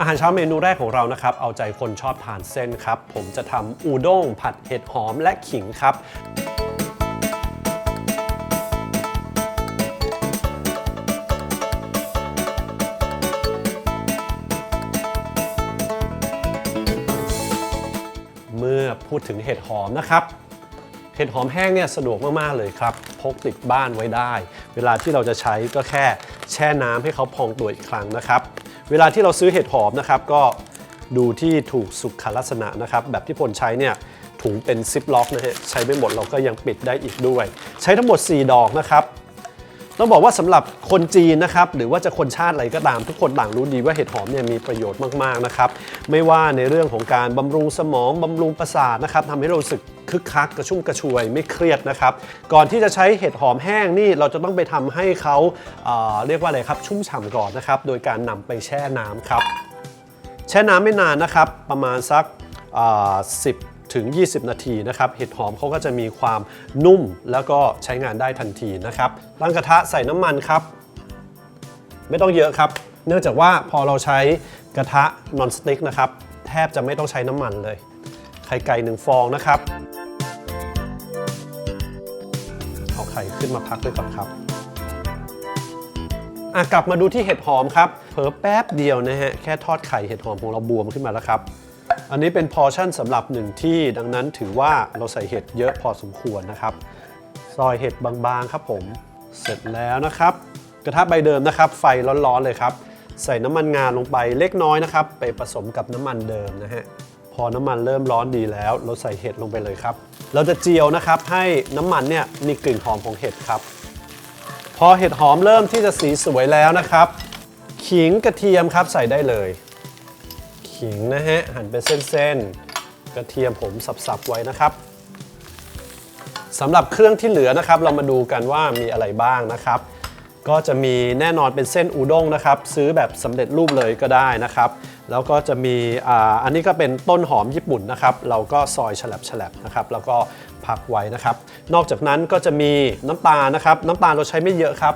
อาหารเช้าเมนูแรกของเรานะครับ เอาใจคนชอบทานเส้นครับ ผมจะทำอูด้งผัดเห็ดหอมและขิงครับเมื่อพูดถึงเห็ดหอมนะครับ เห็ดหอมแห้งเนี่ยสะดวกมาก ๆ เลยครับ พกติดบ้านไว้ได้ เวลาที่เราจะใช้ก็แค่แช่น้ำให้เขาพองตัวอีกครั้งนะครับ เวลาที่เราซื้อเห็ดหอมนะครับก็ดูที่ถูกสุขลักษณะนะครับ แบบที่พลใช้เนี่ยถุงเป็นซิปล็อกนะฮะใช้ไม่หมดเราก็ยังปิดได้อีกด้วย ใช้ทั้งหมด 4 ดอกนะครับ ต้องบอกว่าสำหรับคนจีนนะครับหรือว่าจะคนชาติอะไรก็ตามทุกคนต่างรู้ดีว่าเห็ดหอมเนี่ยมีประโยชน์มากๆนะครับไม่ว่าในเรื่องของการบำรุงสมองบำรุงประสาทนะครับทำให้เราสึกคึกคักกระชุ่มกระชวยไม่เครียดนะครับก่อนที่จะใช้เห็ดหอมแห้งนี่เราจะต้องไปทำให้เขาเอ่อเรียกว่าอะไรครับชุ่มฉ่ำก่อนนะครับโดยการนำไปแช่น้ำครับแช่น้ำไม่นานนะครับประมาณสักอ่า10 ถึง 20 นาทีนะครับเห็ดหอมเขาก็จะมีความนุ่มแล้วก็ใช้งานได้ทันทีนะครับตั้งกระทะใส่น้ำมันครับ ไม่ต้องเยอะครับ เนื่องจากว่าพอเราใช้กระทะนอนสติ๊กนะครับแทบจะไม่ต้องใช้น้ำมันเลยไข่ไก่หนึ่งฟองนะครับเอาไข่ขึ้นมาพักด้วยก่อนครับอะกลับมาดูที่เห็ดหอมครับเผลอแป๊บเดียวนะฮะแค่ทอดไข่เห็ดหอมของเราบวมขึ้นมาแล้วครับ อันนี้เป็นพอร์ชั่นสำหรับหนึ่งที่ดังนั้นถือว่าเราใส่เห็ดเยอะพอสมควรนะครับ ซอยเห็ดบางๆครับผม เสร็จแล้วนะครับ กระทะใบเดิมนะครับ ไฟร้อนๆเลยครับ ใส่น้ำมันงาลงไปเล็กน้อยนะครับ ไปผสมกับน้ำมันเดิมนะฮะพอน้ำมันเริ่มร้อนดีแล้ว เราใส่เห็ดลงไปเลยครับ เราจะเจียวนะครับให้น้ำมันเนี่ยมีกลิ่นหอมของเห็ดครับ พอเห็ดหอมเริ่มที่จะสีสวยแล้วนะครับ ขิงกระเทียมครับใส่ได้เลย ขิงนะฮะ หั่นเป็นเส้นๆ กระเทียมผมสับๆไว้นะครับสำหรับเครื่องที่เหลือนะครับ เรามาดูกันว่ามีอะไรบ้างนะครับ ก็จะมีแน่นอนเป็นเส้นอูด้งนะครับ ซื้อแบบสำเร็จรูปเลยก็ได้นะครับ แล้วก็จะมีอ่าอันนี้ก็เป็นต้นหอมญี่ปุ่นนะครับ เราก็ซอยฉลับๆนะครับ แล้วก็พักไว้นะครับ นอกจากนั้นก็จะมีน้ำตาลนะครับ น้ำตาลเราใช้ไม่เยอะครับ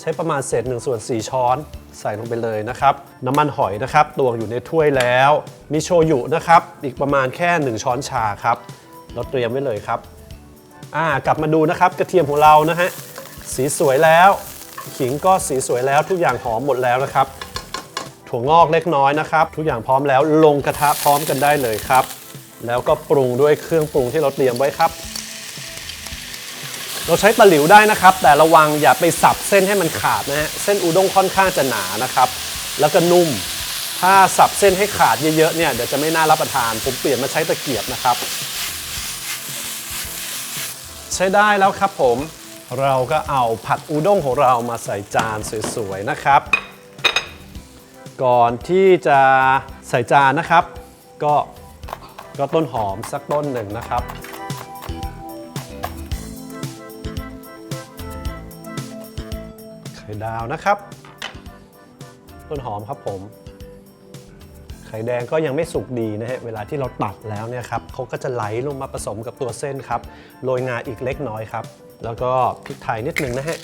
ใช้ประมาณเศษ1ส่วน4ช้อน ใส่ลงไปเลยนะครับ น้ำมันหอยนะครับตวงอยู่ในถ้วยแล้ว มีโชยุนะครับ อีกประมาณแค่ 1 ช้อนชาครับเราเตรียมไว้เลยครับอ่ากลับมาดูนะครับกระเทียมของเรานะฮะสีสวยแล้ว ขิงก็สีสวยแล้วทุกอย่างหอมหมดแล้วนะครับ ถั่วงอกเล็กน้อยนะครับ ทุกอย่างพร้อมแล้วลงกระทะพร้อมกันได้เลยครับ แล้วก็ปรุงด้วยเครื่องปรุงที่เราเตรียมไว้ครับ เราใช้ตะหลิวได้นะครับ แต่ระวังอย่าไปสับเส้นให้มันขาดนะฮะเส้นอุด้งค่อนข้างจะหนานะครับ แล้วก็นุ่ม ถ้าสับเส้นให้ขาดเยอะๆเนี่ยเดี๋ยวจะไม่น่ารับประทาน ผมเปลี่ยนมาใช้ตะเกียบนะครับ ใช้ได้แล้วครับผมเราก็เอาผัดอูด้งของเรามาใส่จานสวยๆนะครับ ก่อนที่จะใส่จานนะครับ ก็ก็ต้นหอมสักต้นหนึ่งนะครับ ดาวนะครับ ต้นหอมครับผม ไข่แดงก็ยังไม่สุกดีนะฮะ เวลาที่เราตัดแล้วเนี่ยครับเขาก็จะไหลลงมาผสมกับตัวเส้นครับ โรยงาอีกเล็กน้อยครับ แล้วก็พริกไทยนิดนึงนะฮะ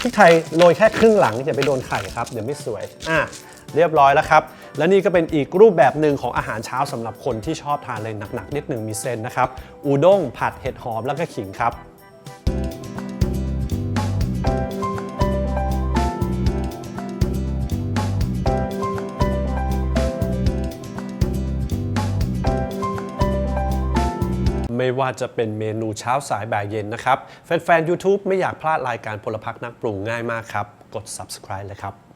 พริกไทยโรยแค่ครึ่งหลังอย่าไปโดนไข่ครับ เดี๋ยวไม่สวย อะเรียบร้อยแล้วครับ และนี่ก็เป็นอีกรูปแบบหนึ่งของอาหารเช้าสำหรับคนที่ชอบทานอะไรหนักๆนิดหนึ่งมีเส้นนะครับ อูด้งผัดเห็ดหอมแล้วก็ขิงครับ ไม่ว่าจะเป็นเมนูเช้าสายบ่ายเย็นนะครับ แฟนๆ YouTube ไม่อยากพลาดรายการพลพักนักปรุงง่ายมากครับ กด subscribe เลยครับ